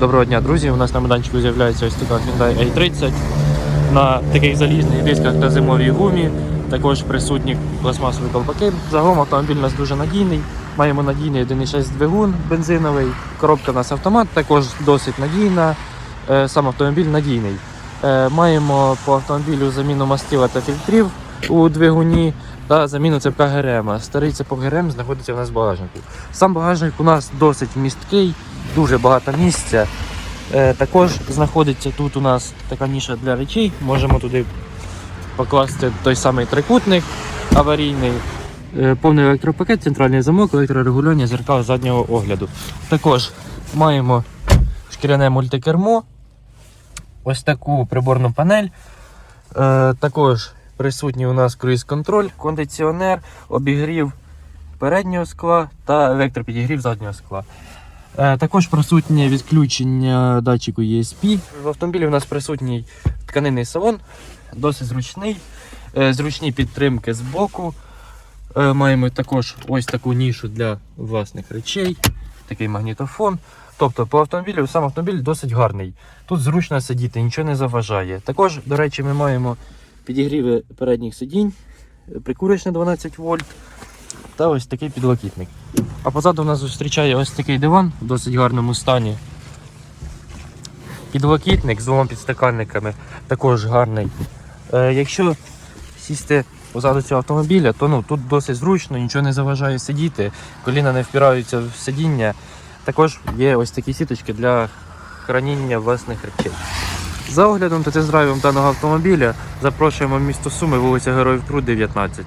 Доброго дня, друзі! У нас на майданчику з'являється ось така Hyundai i30 на таких залізних дисках та зимовій гумі. Також присутні пластмасові колпаки. Загалом автомобіль у нас дуже надійний. Маємо надійний 1.6 двигун бензиновий, коробка у нас автомат, також досить надійна. Е, Сам автомобіль надійний. Е, Маємо по автомобілю заміну мастила та фільтрів у двигуні та заміну цепка ГРМ. Старий цепок ГРМ знаходиться у нас в багажнику. Сам багажник у нас досить місткий, дуже багато місця. Е, Також знаходиться тут у нас така ніша для речей. Можемо туди покласти той самий трикутник аварійний, Е, повний електропакет, центральний замок, електрорегулювання зеркал заднього огляду. Також маємо шкіряне мультикермо, ось таку приборну панель. Е, Також присутній у нас круїз-контроль, кондиціонер, обігрів переднього скла та електропідігрів заднього скла. Е, Також присутнє відключення датчику ESP. В автомобілі у нас присутній тканинний салон, досить зручний, Е, зручні підтримки з боку. Е, Маємо також ось таку нішу для власних речей, такий магнітофон. Тобто по автомобілю сам автомобіль досить гарний. Тут зручно сидіти, нічого не заважає. Також, до речі, ми маємо підігріви передніх сидінь, прикурювач на 12 вольт та ось такий підлокітник. А позаду нас зустрічає ось такий диван в досить гарному стані. Підлокітник з двома підстаканниками також гарний. Е, якщо сісти позаду цього автомобіля, то ну, тут досить зручно, нічого не заважає сидіти, коліна не впираються в сидіння. Також є ось такі сіточки для храніння власних речей. За оглядом та тест-драйвом даного автомобіля запрошуємо в місто Суми, вулиця Героїв Труд, 19.